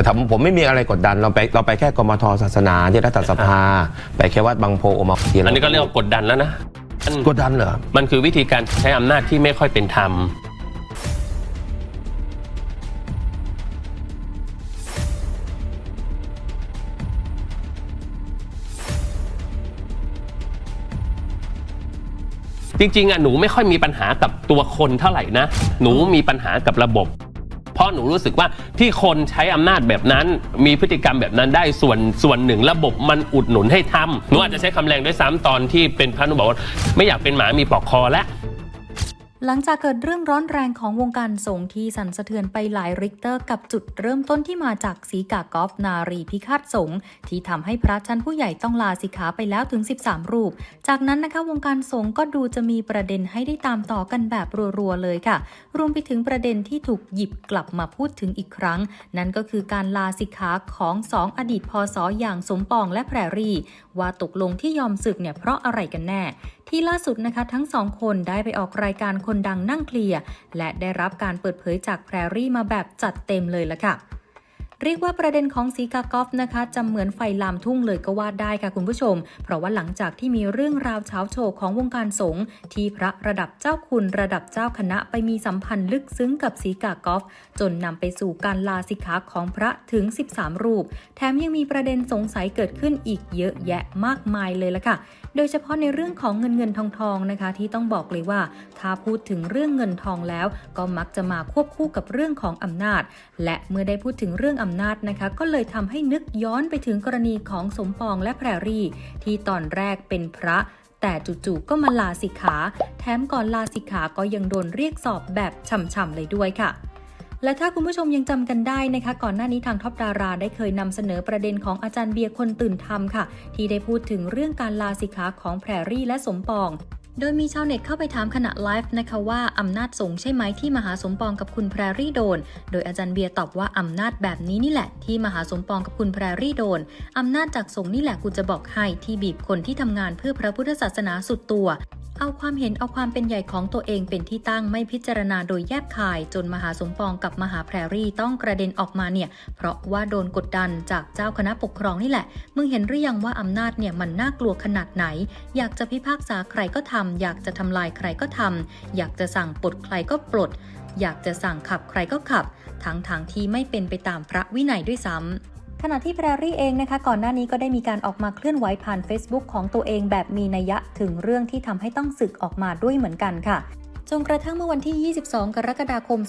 แต่ทำผมไม่มีอะไรกดดันเราไปเราไปแค่กมทศาสนาที่รัฐสภา ไปแค่วัดบางโพโอมาเทียนอันนี้ก็เรียกว่ากดดันแล้วนะมันกดดันเหรอ มันคือวิธีการใช้อำนาจที่ไม่ค่อยเป็นธรรมจริงๆอะหนูไม่ค่อยมีปัญหากับตัวคนเท่าไหร่นะ หนูมีปัญหากับระบบเพ ราะหนูรู้สึกว่าที่คนใช้อำนาจแบบนั้น มีพฤติกรรมแบบนั้นได้ส่วนส่วนหนึ่งระบบมันอุดหนุนให้ทำหนูอาจจะใช้คำแรงด้วยซ้ำตอนที่เป็นพระหนูบอกว่าไม่อยากเป็นหมามีปลอกคอแล้ว หลังจากเกิดเรื่องร้อนแรงของวงการสงฆ์ที่สั่นสะเทือนไปหลายริกเตอร์กับจุดเริ่มต้นที่มาจากสีกากอฟนารีพิฆาตสงฆ์ที่ทำให้พระชั้นผู้ใหญ่ต้องลาสิกขาไปแล้วถึง 13 รูป จากนั้นนะคะวงการสงฆ์ก็ดูจะมีประเด็นให้ได้ตามต่อกันแบบรัวๆเลยค่ะ รวมไปถึงประเด็นที่ถูกหยิบกลับมาพูดถึงอีกครั้ง นั่นก็คือการลาสิกขาของสองอดีตพศอย่างสมปองและแพรรี่ ว่าตกลงที่ยอมศึกเนี่ยเพราะอะไรกันแน่ ที่ล่าสุดนะคะทั้งสองคนได้ไปออกรายการคนดังนั่งเคลียร์และได้รับการเปิดเผยจากแพรรี่มาแบบจัดเต็มเลยละค่ะ เรียกว่าประเด็นของสีกากอฟนะคะจะเหมือนไฟลามทุ่งเลยก็ว่าได้ค่ะคุณผู้ชม เพราะว่าหลังจากที่มีเรื่องราวเช้าโชว์ของวงการสงฆ์ที่พระระดับเจ้าคุณระดับเจ้าคณะไปมีสัมพันธ์ลึกซึ้งกับสีกากอฟจนนำไปสู่การลาสิกขาของพระถึง 13 รูป แถมยังมีประเด็นสงสัยเกิดขึ้นอีกเยอะแยะมากมายเลยละค่ะ โดยเฉพาะในเรื่องของเงินเงินทองทองนะคะ ที่ต้องบอกเลยว่า ถ้าพูดถึงเรื่องเงินทองแล้ว ก็มักจะมาควบคู่กับเรื่องของอำนาจ และเมื่อได้พูดถึงเรื่องอำนาจนะคะ ก็เลยทำให้นึกย้อนไปถึงกรณีของสมปองและแพรรี่ ที่ตอนแรกเป็นพระแต่จู่ๆก็มาลาสิกขา แถมก่อนลาสิกขาก็ยังโดนเรียกสอบแบบช่ำๆเลยด้วยค่ะ และถ้าคุณผู้ชมยังจำกันได้นะคะ ก่อนหน้านี้ทางท็อปดาราได้เคยนำเสนอประเด็นของอาจารย์เบียร์คนตื่นธรรมค่ะ ที่ได้พูดถึงเรื่องการลาสิกขาของแพรรี่และสมปอง โดยมีชาวเน็ตเข้าไปถามขณะไลฟ์นะคะว่าอำนาจสงใช่ไหมที่มหาสมปองกับคุณแพรรี่โดน โดยอาจารย์เบียร์ตอบว่าอำนาจแบบนี้นี่แหละ ที่มหาสมปองกับคุณแพรรี่โดนอำนาจจากสงนี่แหละกูจะบอกให้ที่บีบคนที่ทำงานเพื่อพระพุทธศาสนาสุดตัว เอาความเห็นเอาความเป็นใหญ่ของตัวเองเป็นที่ตั้งไม่พิจารณาโดยแยบคาย จนมหาสมปองกับมหาแพรรี่ต้องกระเด็นออกมาเนี่ย เพราะว่าโดนกดดันจากเจ้าคณะปกครองนี่แหละ มึงเห็นหรือยังว่าอำนาจเนี่ยมันน่ากลัวขนาดไหน อยากจะพิพากษาใครก็ทำอยากจะทำลายใครก็ทำอยากจะสั่งปลดใครก็ปลด อยากจะสั่งขับใครก็ขับทั้งทางที่ไม่เป็นไปตามพระวินัยด้วยซ้ำ ขณะที่แพรรี่เองนะคะ ก่อนหน้านี้ก็ได้มีการออกมาเคลื่อนไหวผ่าน Facebook ของตัวเองแบบมีนัยยะถึงเรื่องที่ทำให้ต้องสึกออกมาด้วยเหมือนกันค่ะจนกระทั่งเมื่อวันที่ 22 กรกฎาคม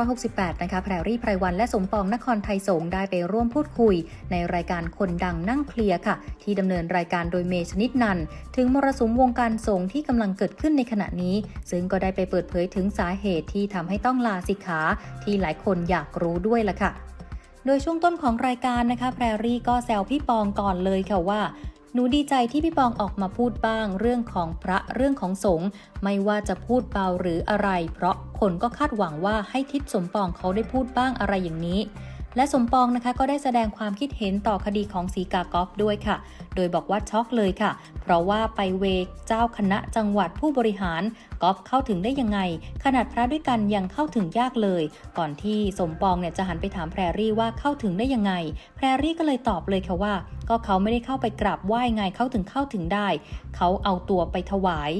2568 นะคะ แพรรี่ไพรวันและสมปองนครไทยสงได้ไปร่วมพูดคุย ในรายการคนดังนั่งเคลียร์ค่ะ ที่ดำเนินรายการโดยเมย์ชนิดนัน ถึงมรสุมวงการสงที่กำลังเกิดขึ้นในขณะนี้ ซึ่งก็ได้ไปเปิดเผยถึงสาเหตุที่ทำให้ต้องลาสิกขา ที่หลายคนอยากรู้ด้วยล่ะค่ะ โดยช่วงต้นของรายการนะคะ แพรรี่ก็แซวพี่ปองก่อนเลยค่ะว่า หนูดีใจที่พี่ปองออกมาพูดบ้าง เรื่องของพระเรื่องของสงฆ์ไม่ว่าจะพูดเบาหรืออะไร เพราะคนก็คาดหวังว่าให้ทิศสมปองเขาได้พูดบ้างอะไรอย่างนี้ และสมปองนะคะก็ได้แสดงความคิดเห็นต่อคดีของสีกากอฟด้วยค่ะ โดยบอกว่าช็อกเลยค่ะ เพราะว่าไปเวกเจ้าคณะจังหวัดผู้บริหารกอฟเข้าถึงได้ยังไง ขนาดพระด้วยกันยังเข้าถึงยากเลย ก่อนที่สมปองเนี่ยจะหันไปถามแพรรี่ว่าเข้าถึงได้ยังไง แพรรี่ก็เลยตอบเลยค่ะว่า ก็เขาไม่ได้เข้าไปกราบไหว้ไงเข้าถึงเข้าถึงได้ เขาเอาตัวไปถวาย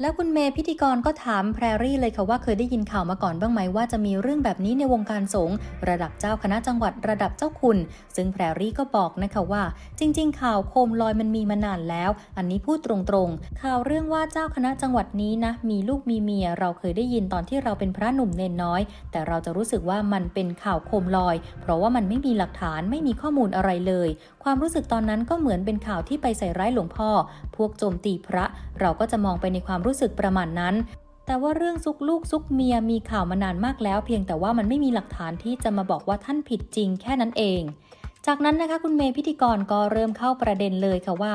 แล้วคุณเมย์พิธีกรก็ถามแพรรี่เลยค่ะว่าเคยได้ยินข่าวมาก่อนบ้างไหมว่าจะมีเรื่องแบบนี้ในวงการสงฆ์ระดับเจ้าคณะจังหวัดระดับเจ้าคุณ ซึ่งแพรรี่ก็บอกนะคะว่า จริง ๆ ข่าวโคมลอยมันมีมานานแล้ว อันนี้พูดตรงๆ ข่าวเรื่องว่าเจ้าคณะจังหวัดนี้นะมีลูกมีเมีย เราเคยได้ยินตอนที่เราเป็นพระหนุ่มเนนน้อย แต่เราจะรู้สึกว่ามันเป็นข่าวโคมลอย เพราะว่ามันไม่มีหลักฐานไม่มีข้อมูลอะไรเลย ความรู้สึกตอนนั้นก็เหมือนเป็นข่าวที่ไปใส่ร้ายหลวงพ่อ พวกโจมตีพระ เราก็จะมองไปในความรู้สึกประมาณนั้น แต่ว่าเรื่องซุกลูกซุกเมียมีข่าวมานานมากแล้ว เพียงแต่ว่ามันไม่มีหลักฐานที่จะมาบอกว่าท่านผิดจริงแค่นั้นเอง จากนั้นนะคะคุณเมย์พิธีกรก็เริ่มเข้าประเด็นเลยค่ะว่า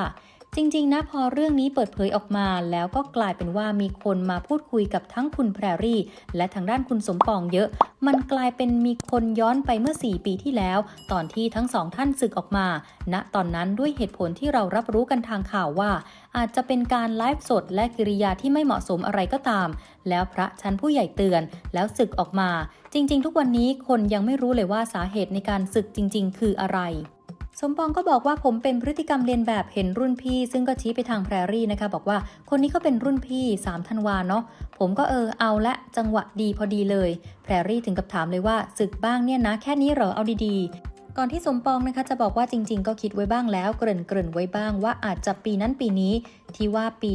จริงๆ นะพอเรื่องนี้เปิดเผยออกมา แล้วก็กลายเป็นว่ามีคนมาพูดคุยกับทั้งคุณแพรรี่ และทางด้านคุณสมปองเยอะ มันกลายเป็นมีคนย้อนไปเมื่อ 4 ปีที่แล้ว ตอนที่ทั้งสองท่านศึกออกมาณตอนนั้นด้วยเหตุผลที่เรารับรู้กันทางข่าวว่า อาจจะเป็นการไลฟ์สดและกิริยาที่ไม่เหมาะสมอะไรก็ตาม แล้วพระชั้นผู้ใหญ่เตือน แล้วศึกออกมา จริง ๆ ทุกวันนี้คนยังไม่รู้เลยว่าสาเหตุในการศึกจริง ๆ คืออะไร สมปองก็บอกว่าผมเป็นพฤติกรรมเรียนแบบเห็นรุ่นพี่ ซึ่งก็ชี้ไปทางแพรรี่นะคะ บอกว่าคนนี้ก็เป็นรุ่นพี่3ธันวาเนาะผมก็เออเอาละจังหวะดีพอดีเลย แพรรี่ถึงกับถามเลยว่าศึกบ้างเนี่ยนะ แค่นี้เหรอเอาดีๆ ก่อนที่สมปองนะคะจะบอกว่าจริง ๆ ก็คิดไว้บ้างแล้ว เกริ่นเกริ่นๆไว้บ้างว่าอาจจะปีนั้นปีนี้ที่ว่าปี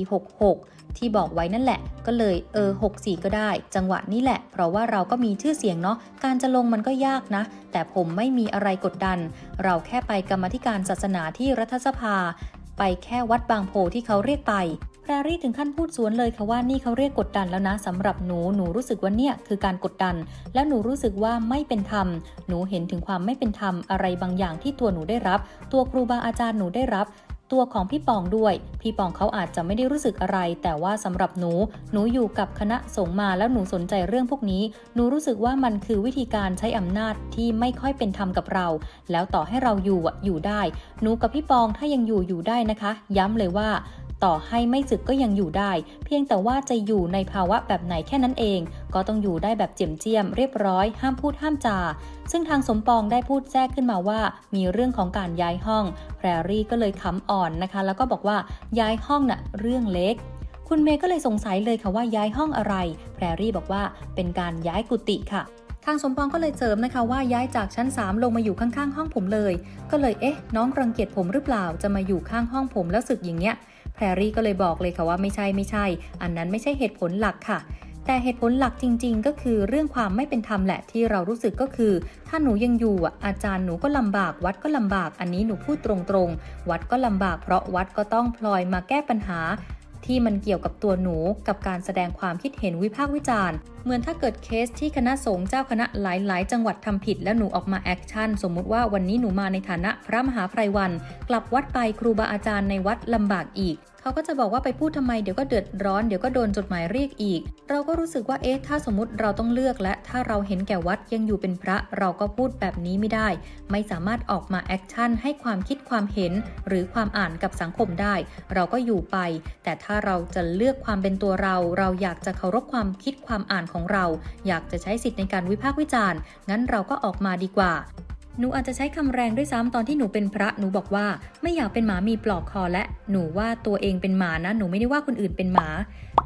66 ที่บอกไว้นั่นแหละ ก็เลยเออ64 ก็ได้ จังหวะนี้แหละ เพราะว่าเราก็มีชื่อเสียงเนาะการจะลงมันก็ยากนะ แต่ผมไม่มีอะไรกดดัน เราแค่ไปกรรมธิการศาสนาที่รัฐสภา ไปแค่วัดบางโพที่เขาเรียกไป แพรรี่ถึงขั้นพูดสวนเลยค่ะว่านี่เขาเรียกกดดันแล้วนะสำหรับหนูหนูรู้สึกว่าเนี่ยคือการกดดัน แล้วหนูรู้สึกว่าไม่เป็นธรรม หนูเห็นถึงความไม่เป็นธรรมอะไรบางอย่างที่ตัวหนูได้รับ ตัวครูบาอาจารย์หนูได้รับตัวของพี่ปองด้วย พี่ปองเขาอาจจะไม่ได้รู้สึกอะไร แต่ว่าสำหรับหนู หนูอยู่กับคณะสงฆ์มาแล้วหนูสนใจเรื่องพวกนี้ หนูรู้สึกว่ามันคือวิธีการใช้อำนาจที่ไม่ค่อยเป็นธรรมกับเรา แล้วต่อให้เราอยู่อะอยู่ได้ หนูกับพี่ปองถ้ายังอยู่อยู่ได้นะคะ ย้ำเลยว่า ต่อให้ไม่ศึกก็ยังอยู่ได้ เพียงแต่ว่าจะอยู่ในภาวะแบบไหนแค่นั้นเอง ก็ต้องอยู่ได้แบบเจียมเจียมเรียบร้อย ห้ามพูดห้ามจา ซึ่งทางสมปองได้พูดแทรกขึ้นมาว่า มีเรื่องของการย้ายห้อง แพรรี่ก็เลยขำอ่อนนะคะ แล้วก็บอกว่าย้ายห้องน่ะเรื่องเล็กคุณเมย์ก็เลยสงสัยเลยค่ะว่าย้ายห้องอะไร แพรรี่บอกว่าเป็นการย้ายกุฏิค่ะ ทางสมปองก็เลยเสริมนะคะว่าย้ายจากชั้น 3 ลงมาอยู่ข้างๆ ห้องผมเลย ก็เลยเอ๊ะ น้องรังเกียจผมหรือเปล่าจะมาอยู่ข้างห้องผมแล้วสึกอย่างเงี้ย แพรรี่ก็เลยบอกเลยค่ะว่าไม่ใช่ไม่ใช่ อันนั้นไม่ใช่เหตุผลหลักค่ะ แต่เหตุผลหลักจริง ๆ ก็คือเรื่องความไม่เป็นธรรมแหละที่เรารู้สึกก็คือ ถ้าหนูยังอยู่อาจารย์หนูก็ลำบาก วัดก็ลำบาก อันนี้หนูพูดตรงๆ วัดก็ลำบากเพราะวัดก็ต้องพลอยมาแก้ปัญหา ที่มันเกี่ยวกับตัวหนูกับการแสดงความคิดเห็นวิพากษ์วิจารณ์ เหมือนถ้าเกิดเคสที่คณะสงฆ์เจ้าคณะหลาย ๆ จังหวัดทำผิดแล้วหนูออกมาแอคชั่น สมมุติว่าวันนี้หนูมาในฐานะพระมหาไพรวัน กลับวัดไปครูบาอาจารย์ในวัดลำบากอีก เขาก็จะบอกว่าไปพูดทำไมเดี๋ยวก็เดือดร้อนเดี๋ยวก็โดนจดหมายเรียกอีก เราก็รู้สึกว่าเอ๊ะถ้าสมมติเราต้องเลือกและถ้าเราเห็นแก่วัดยังอยู่เป็นพระ เราก็พูดแบบนี้ไม่ได้ ไม่สามารถออกมาแอคชั่นให้ความคิดความเห็น หรือความอ่านกับสังคมได้ เราก็อยู่ไป แต่ถ้าเราจะเลือกความเป็นตัวเรา เราอยากจะเคารพความคิดความอ่านของเรา อยากจะใช้สิทธิ์ในการวิพากษ์วิจารณ์ งั้นเราก็ออกมาดีกว่า หนูอาจจะใช้คำแรงด้วยซ้ำตอนที่หนูเป็นพระหนูบอกว่า ไม่อยากเป็นหมามีปลอกคอและหนูว่าตัวเองเป็นหมานะ หนูไม่ได้ว่าคนอื่นเป็นหมา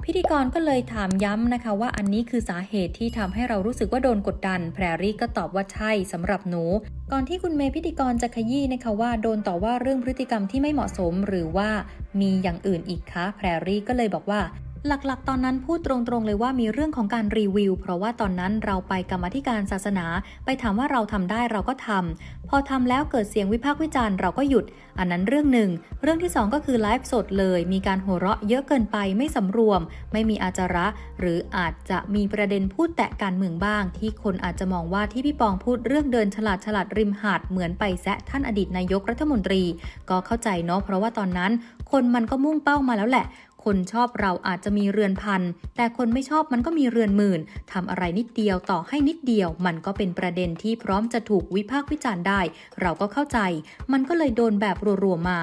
พิธีกรก็เลยถามย้ำนะคะว่าอันนี้คือสาเหตุที่ทำให้เรารู้สึกว่าโดนกดดัน แพรรี่ก็ตอบว่าใช่สำหรับหนู ก่อนที่คุณเมย์พิธีกรจะขยี้นะคะว่าโดนต่อว่าเรื่องพฤติกรรมที่ไม่เหมาะสมหรือว่ามีอย่างอื่นอีกคะแพรรี่ก็เลยบอกว่า หลักๆ ตอนนั้นพูดตรงๆ เลยว่ามีเรื่องของการรีวิว เพราะว่าตอนนั้นเราไปกรรมธิการศาสนา ไปถามว่าเราทำได้เราก็ทำพอทำแล้วเกิดเสียงวิพากษ์วิจารณ์เราก็หยุด อันนั้นเรื่องหนึ่ง เรื่องที่สองก็คือไลฟ์สดเลย มีการหัวเราะเยอะเกินไปไม่สำรวม ไม่มีอาจาระ หรืออาจจะมีประเด็นพูดแตะการเมืองบ้าง ที่คนอาจจะมองว่าที่พี่ปองพูดเรื่องเดินฉลาดฉลาดริมหาดเหมือนไปแซะท่านอดีตนายกรัฐมนตรี ก็เข้าใจเนาะเพราะว่าตอนนั้น คนมันก็มุ่งเป้ามาแล้วแหละ คนชอบเราอาจจะมีเรือนพัน แต่คนไม่ชอบมันก็มีเรือนหมื่นทำอะไรนิดเดียวต่อให้นิดเดียว มันก็เป็นประเด็นที่พร้อมจะถูกวิพากษ์วิจารณ์ได้ เราก็เข้าใจ มันก็เลยโดนแบบรัวๆมา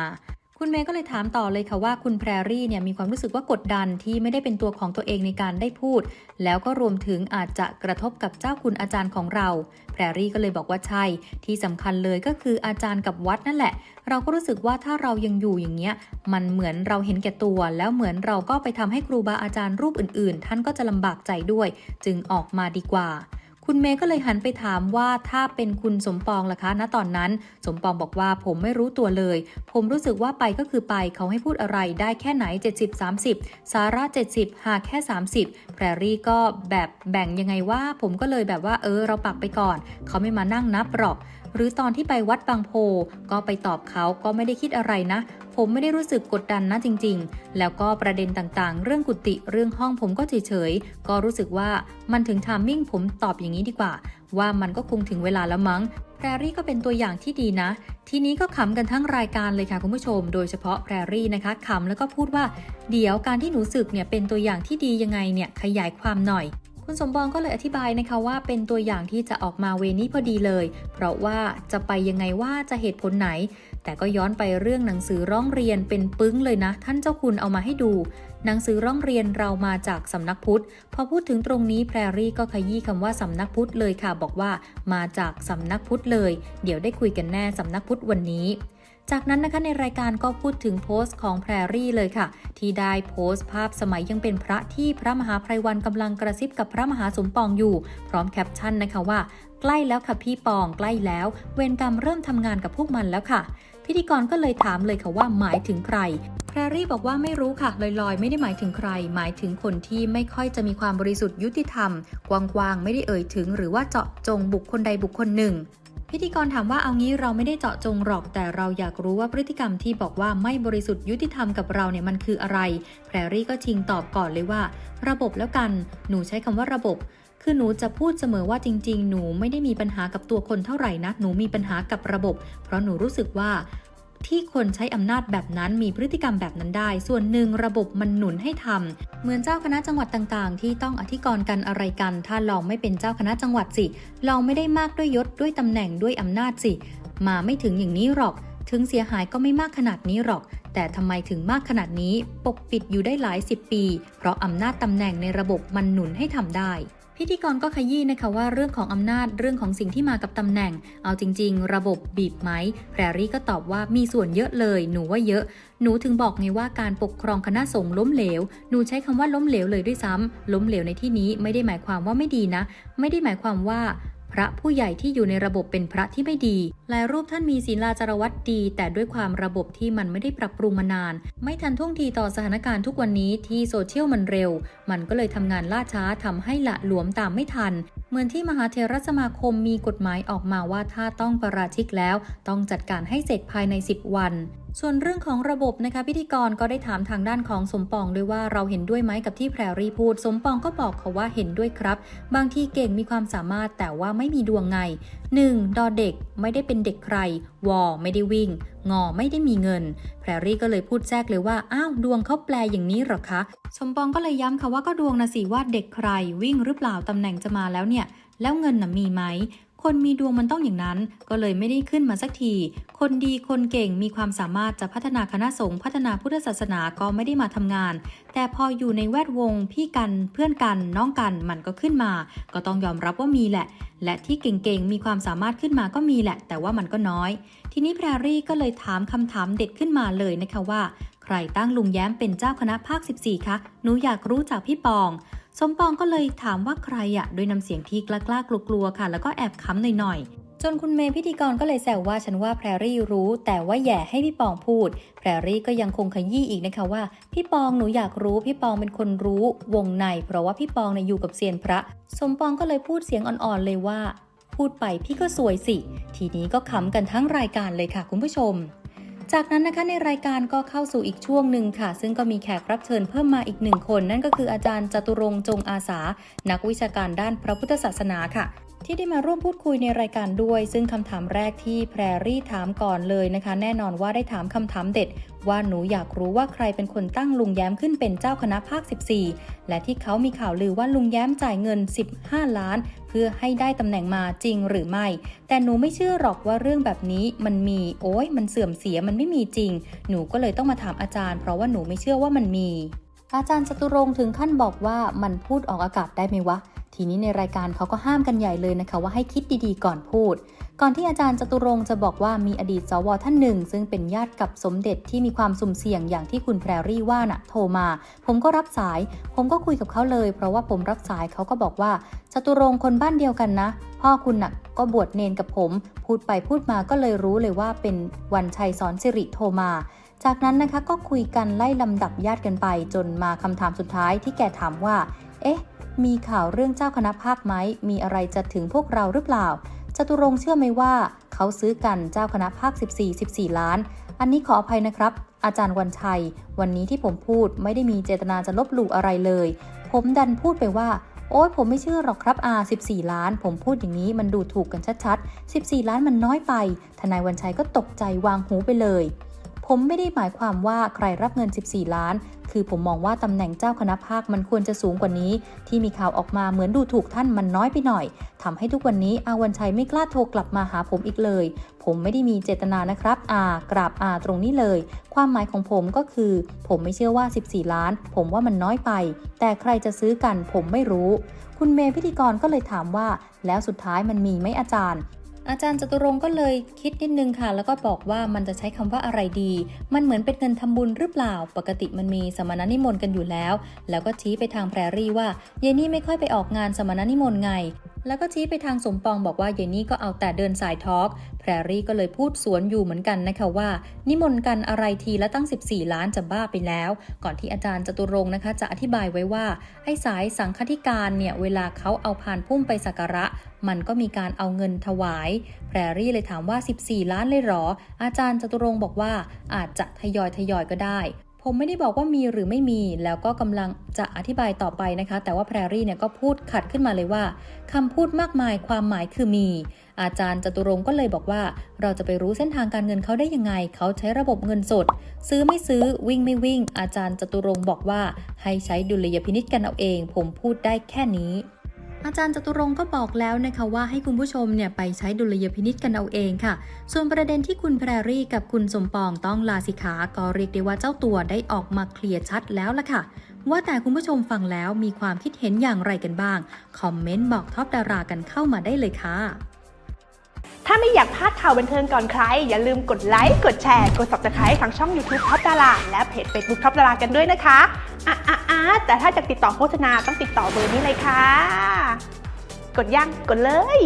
คุณเมย์ก็เลยถามต่อเลยค่ะว่าคุณแพรรี่เนี่ยมีความรู้สึกว่ากดดันที่ไม่ได้เป็นตัวของตัวเองในการได้พูด แล้วก็รวมถึงอาจจะกระทบกับเจ้าคุณอาจารย์ของเรา แพรรี่ก็เลยบอกว่าใช่ ที่สำคัญเลยก็คืออาจารย์กับวัดนั่นแหละ เราก็รู้สึกว่าถ้าเรายังอยู่อย่างเงี้ยมันเหมือนเราเห็นแก่ตัว แล้วเหมือนเราก็ไปทำให้ครูบาอาจารย์รูปอื่น ๆ ท่านก็จะลำบากใจด้วย จึงออกมาดีกว่า คุณเมย์ก็เลยหันไปถามว่าถ้าเป็นคุณสมปองล่ะคะ ณตอนนั้น สมปองบอกว่าผมไม่รู้ตัวเลย ผมรู้สึกว่าไปก็คือไปเขาให้พูดอะไรได้แค่ไหน 70 30 สาระ 70 หากแค่ 30 แพรรี่ก็แบบแบ่งยังไงว่า ผมก็เลยแบบว่าเออเราปักไปก่อน เขาไม่มานั่งนับหรอกหรือตอนที่ไปวัดบางโพ ก็ไปตอบเขาก็ไม่ได้คิดอะไรนะ ผมไม่ได้รู้สึกกดดันนะจริง ๆ แล้วก็ประเด็นต่างๆ เรื่องกุฏิเรื่องห้องผมก็เฉยๆ ก็รู้สึกว่ามันถึงทามมิ่งผมตอบอย่างนี้ดีกว่า ว่ามันก็คงถึงเวลาแล้วมั้งแพรรี่ก็เป็นตัวอย่างที่ดีนะ ทีนี้ก็ขำกันทั้งรายการเลยค่ะคุณผู้ชม โดยเฉพาะแพรรี่นะคะขำแล้วก็พูดว่า เดี๋ยวการที่หนูสึกเนี่ยเป็นตัวอย่างที่ดียังไงเนี่ยขยายความหน่อย คุณสมบองก็เลยอธิบายนะคะว่าเป็นตัวอย่างที่จะออกมาเวนี้พอดีเลย เพราะว่าจะไปยังไงว่าจะเหตุผลไหน แต่ก็ย้อนไปเรื่องหนังสือร้องเรียนเป็นปึ้งเลยนะ ท่านเจ้าคุณเอามาให้ดู หนังสือร้องเรียนเรามาจากสำนักพุทธ พอพูดถึงตรงนี้แพรรี่ก็ขยี้คำว่าสำนักพุทธเลยค่ะ บอกว่า มาจากสำนักพุทธเลย เดี๋ยวได้คุยกันแน่สำนักพุทธวันนี้ จากนั้นนะคะในรายการก็พูดถึงโพสต์ของแพรรี่เลยค่ะ ที่ได้โพสต์ภาพสมัยยังเป็นพระที่พระมหาไพรวันกำลังกระซิบกับพระมหาสมปองอยู่ พร้อมแคปชั่นนะคะว่า ใกล้แล้วค่ะพี่ปองใกล้แล้ว เวรกรรมเริ่มทำงานกับพวกมันแล้วค่ะ พิธีกรก็เลยถามเลยค่ะว่าหมายถึงใครแพรรี่บอกว่าไม่รู้ค่ะลอยๆ ไม่ได้หมายถึงใคร หมายถึงคนที่ไม่ค่อยจะมีความบริสุทธิ์ยุติธรรม กว้างๆไม่ได้เอ่ยถึง หรือว่าเจาะจงบุคคลใดบุคคลหนึ่ง พิธีกรถามว่าเอางี้เราไม่ได้เจาะจงหรอกแต่เราอยากรู้ว่าพฤติกรรมที่บอกว่าไม่บริสุทธิ์ยุติธรรมกับเราเนี่ยมันคืออะไร แพรรี่ก็ชิงตอบก่อนเลยว่า ระบบแล้วกัน หนูใช้คำว่าระบบ คือหนูจะพูดเสมอว่าจริง ๆ หนูไม่ได้มีปัญหากับตัวคนเท่าไหร่นะหนูมีปัญหากับระบบ เพราะหนูรู้สึกว่า ที่คนใช้อำนาจแบบนั้นมีพฤติกรรมแบบนั้นได้ ส่วนหนึ่งระบบมันหนุนให้ทำเหมือนเจ้าคณะจังหวัดต่างๆ ที่ต้องอธิกรณ์กันอะไรกัน ถ้าลองไม่เป็นเจ้าคณะจังหวัดสิลองไม่ได้มากด้วยยศด้วยตำแหน่งด้วยอำนาจสิ มาไม่ถึงอย่างนี้หรอก ถึงเสียหายก็ไม่มากขนาดนี้หรอก แต่ทำไมถึงมากขนาดนี้ ปกปิดอยู่ได้หลายสิบปี เพราะอำนาจตำแหน่งในระบบมันหนุนให้ทำได้ พิธีกรก็ขยี้นะคะว่าเรื่องของอำนาจเรื่องของสิ่งที่มากับตำแหน่ง เอาจริง ๆ ระบบบีบไหมแพรรี่ก็ตอบว่ามีส่วนเยอะเลย หนูว่าเยอะ หนูถึงบอกไงว่าการปกครองคณะสงฆ์ล้มเหลว หนูใช้คำว่าล้มเหลวเลยด้วยซ้ำล้มเหลวในที่นี้ไม่ได้หมายความว่าไม่ดีนะ ไม่ได้หมายความว่า ระผู้ใหญ่ที่อยู่ในระบบเป็นพระที่ไม่ดี หลายรูปท่านมีศีลาจารวัตดี แต่ด้วยความระบบที่มันไม่ได้ปรับปรุงมานาน ไม่ทันท่วงทีต่อสถานการณ์ทุกวันนี้ที่โซเชียลมันเร็ว มันก็เลยทำงานล่าช้าทำให้ละหลวมตามไม่ทัน เหมือนที่มหาเทรสมาคมมีกฎหมายออกมาว่าถ้าต้องประราชิกแล้ว ต้องจัดการให้เสร็จภายใน 10 วัน ส่วนเรื่องของระบบนะคะพิธีกรก็ได้ถามทางด้านของสมปองด้วยว่าเราเห็นด้วยไหมกับที่แพรรี่พูด สมปองก็บอกเขาว่าเห็นด้วยครับ บางทีเก่งมีความสามารถแต่ว่าไม่มีดวงไง 1. ดอเด็กไม่ได้เป็นเด็กใคร วอไม่ได้วิ่ง งอไม่ได้มีเงิน แพรรี่ก็เลยพูดแทรกเลยว่า อ้าวดวงเขาแปลอย่างนี้หรอคะ สมปองก็เลยย้ำค่ะว่าก็ดวงนะสิว่าเด็กใคร วิ่งหรือเปล่าตำแหน่งจะมาแล้วเนี่ยแล้วเงินน่ะมีไหม คนมีดวงมันต้องอย่างนั้น ก็เลยไม่ได้ขึ้นมาสักที คนดีคนเก่งมีความสามารถจะพัฒนาคณะสงฆ์พัฒนาพุทธศาสนาก็ไม่ได้มาทำงาน แต่พออยู่ในแวดวง พี่กันเพื่อนกันน้องกันมันก็ขึ้นมา ก็ต้องยอมรับว่ามีแหละ และที่เก่งๆมีความสามารถขึ้นมาก็มีแหละ แต่ว่ามันก็น้อย ทีนี้แพรรี่ก็เลยถามคำถามเด็ดขึ้นมาเลยนะคะว่า ใครตั้งลุงแย้มเป็นเจ้าคณะภาค 14คะหนูอยากรู้จากพี่ปอง สมปองก็เลยถามว่าใครอะโดยน้ำเสียงที่กล้าๆกลัวๆค่ะ แล้วก็แอบค้ำหน่อยๆ จนคุณเมย์พิธีกรก็เลยแซวว่าฉันว่าแพรรี่รู้ แต่ว่าแย่ให้พี่ปองพูด แพรรี่ก็ยังคงขยี้อีกนะคะว่า พี่ปองหนูอยากรู้พี่ปองเป็นคนรู้ วงใน เพราะว่าพี่ปองเนี่ยอยู่กับเซียนพระ สมปองก็เลยพูดเสียงอ่อนๆเลยว่า พูดไปพี่ก็สวยสิ ทีนี้ก็ขำกันทั้งรายการเลยค่ะคุณผู้ชม จากนั้นนะคะในรายการก็เข้าสู่อีกช่วงหนึ่งค่ะ ซึ่งก็มีแขกรับเชิญเพิ่มมาอีกหนึ่งคน นั่นก็คืออาจารย์จตุรงจงอาสา นักวิชาการด้านพระพุทธศาสนาค่ะ ที่ได้มาร่วมพูดคุยในรายการด้วย ซึ่งคำถามแรกที่แพรรี่ถามก่อนเลยนะคะ แน่นอนว่าได้ถามคำถามเด็ด ว่าหนูอยากรู้ว่าใครเป็นคนตั้งลุงแย้มขึ้นเป็นเจ้าคณะภาค 14 และที่เขามีข่าวลือว่าลุงแย้มจ่ายเงิน 15 ล้าน เพื่อให้ได้ตำแหน่งมาจริงหรือไม่ แต่หนูไม่เชื่อหรอกว่าเรื่องแบบนี้มันมีโอ้ยมันเสื่อมเสียมันไม่มีจริง หนูก็เลยต้องมาถามอาจารย์ เพราะว่าหนูไม่เชื่อว่ามันมีอาจารย์จตุรงค์ถึงขั้นบอกว่ามันพูดออกอากาศได้ไหมวะ ทีนี้ในรายการเขาก็ห้ามกันใหญ่เลยนะคะว่าให้คิดดีๆก่อนพูด ก่อนที่อาจารย์จตุรงจะบอกว่ามีอดีตสวท่านหนึ่ง ซึ่งเป็นญาติกับสมเด็จที่มีความสุ่มเสี่ยงอย่างที่คุณแพรรี่ว่าน่ะโทรมา ผมก็รับสาย ผมก็คุยกับเขาเลย เพราะว่าผมรับสายเขาก็บอกว่าจตุรงคนบ้านเดียวกันนะ พ่อคุณน่ะก็บวชเนนกับผม พูดไปพูดมาก็เลยรู้เลยว่าเป็นวันชัยสอนสิริโทรมาจากนั้นนะคะก็คุยกันไล่ลำดับญาติกันไป จนมาคำถามสุดท้ายที่แกถามว่า เอ๊ะ มีข่าวเรื่องเจ้าคณะภาคไหม มีอะไรจะถึงพวกเราหรือเปล่า จตุรงเชื่อไหมว่า เขาซื้อกันเจ้าคณะภาค 14 14 ล้าน อันนี้ขออภัยนะครับ อาจารย์วันชัย วันนี้ที่ผมพูดไม่ได้มีเจตนาจะลบหลู่อะไรเลย ผมดันพูดไปว่าโอ๊ยผมไม่เชื่อหรอกครับอา14 ล้าน ผมพูดอย่างนี้มันดูถูกกันชัดๆ 14 ล้านมันน้อยไป ทนายวันชัยก็ตกใจวางหูไปเลย ผมไม่ได้หมายความว่าใครรับเงิน 14 ล้าน คือผมมองว่าตำแหน่งเจ้าคณะภาคมันควรจะสูงกว่านี้ ที่มีข่าวออกมาเหมือนดูถูกท่านมันน้อยไปหน่อยทำให้ทุกวันนี้อาวันชัยไม่กล้าโทรกลับมาหาผมอีกเลย ผมไม่ได้มีเจตนานะครับอากราบอาตรงนี้เลย ความหมายของผมก็คือ ผมไม่เชื่อว่า 14 ล้าน ผมว่ามันน้อยไป แต่ใครจะซื้อกันผมไม่รู้ คุณเมย์พิธีกรก็เลยถามว่า แล้วสุดท้ายมันมีไหมอาจารย์ อาจารย์จตุรงก็เลยคิดนิดนึงค่ะ แล้วก็บอกว่ามันจะใช้คำว่าอะไรดี มันเหมือนเป็นเงินทำบุญหรือเปล่า ปกติมันมีสมณนิมนต์กันอยู่แล้ว แล้วก็ชี้ไปทางแพรรี่ว่าเยนี่ไม่ค่อยไปออกงานสมณนิมนต์ไง แล้วก็ชี้ไปทางสมปองบอกว่าเยนี่ก็เอาแต่เดินสายทอล์กแพรรี่ก็เลยพูดสวนอยู่เหมือนกันนะคะว่า นิมนต์กันอะไรทีละตั้ง 14 ล้านจะบ้าไปแล้ว ก่อนที่อาจารย์จตุรงค์นะคะ จะอธิบายไว้ว่า ไอ้สายสังฆทิการเนี่ย เวลาเขาเอาพานพุ่มไปสักการะ มันก็มีการเอาเงินถวาย แพรรี่เลยถามว่า 14 ล้านเลยหรอ อาจารย์จตุรงค์บอกว่าอาจจะทยอยทยอยก็ได้ ผมไม่ได้บอกว่ามีหรือไม่มี แล้วก็กำลังจะอธิบายต่อไปนะคะ แต่ว่าแพรรี่เนี่ยก็พูดขัดขึ้นมาเลยว่าคำพูดมากมายความหมายคือมี อาจารย์จตุรงก็เลยบอกว่า เราจะไปรู้เส้นทางการเงินเขาได้ยังไง เขาใช้ระบบเงินสด ซื้อไม่ซื้อวิ่งไม่วิ่ง อาจารย์จตุรงบอกว่า ให้ใช้ดุลยพินิจกันเอาเอง ผมพูดได้แค่นี้ อาจารย์จตุรงก็บอกแล้วนะคะว่าให้คุณผู้ชมเนี่ยไปใช้ดุลยพินิจกันเอาเองค่ะ ส่วนประเด็นที่คุณแพรรี่กับคุณสมปองต้องลาสิกขาก็เรียกได้ว่าเจ้าตัวได้ออกมาเคลียร์ชัดแล้วล่ะค่ะ ว่าแต่คุณผู้ชมฟังแล้วมีความคิดเห็นอย่างไรกันบ้าง คอมเมนต์บอกท็อปดารากันเข้ามาได้เลยค่ะ ถ้าไม่อยากพลาดข่าวบันเทิงก่อนใคร อย่าลืมกดไลค์กดแชร์ กด subscribe ทางช่อง YouTube ท็อปดาราและเพจ Facebook ท็อปดารากันด้วยนะคะอะ อาร์ตแต่ถ้าจะติดต่อโฆษณาต้องติดต่อเบอร์นี้เลยค่ะ กดยังกดเลย